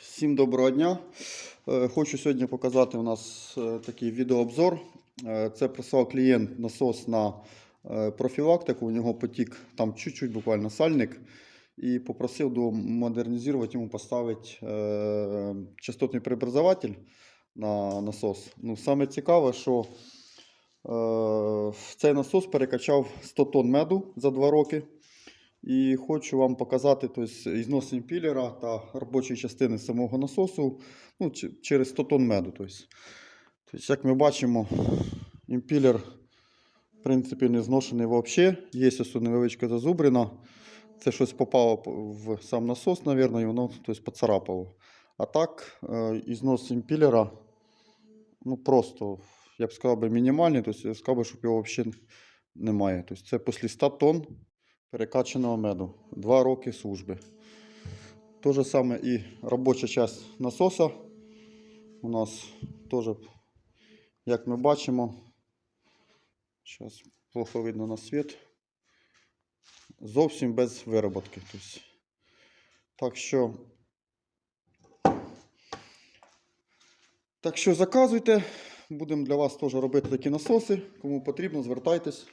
Всім доброго дня. Е, Хочу сьогодні показати у нас е, такий відеообзор. Е, Це прислав клієнт насос на профілактику. У нього потік там чуть-чуть буквально сальник. І попросив до модернізувати йому поставити частотний преобразователь на насос. Ну, саме цікаве, що цей насос перекачав 100 тонн меду за 2 роки. І хочу вам показати тобто, ізнос імпілера та робочої частини самого насосу ну, через 100 тонн меду. Тобто, тобто, як ми бачимо, імпілер в принципі не зношений взагалі. Є ось невеличка зазубрина. Це щось попало в сам насос, мабуть, і воно тобто, поцарапало. А так, е, ізнос імпілера ну, просто, я б сказав, мінімальний. Тобто, я сказав, би, щоб його взагалі немає. Тобто, це після 100 тонн перекачаного меду. Два роки служби. То же саме і робоча часть насоса. У нас теж, як ми бачимо, зараз плохо видно на світ. Зовсім без вироботки. Так що, так що заказуйте. Будемо для вас теж робити такі насоси. Кому потрібно, звертайтесь.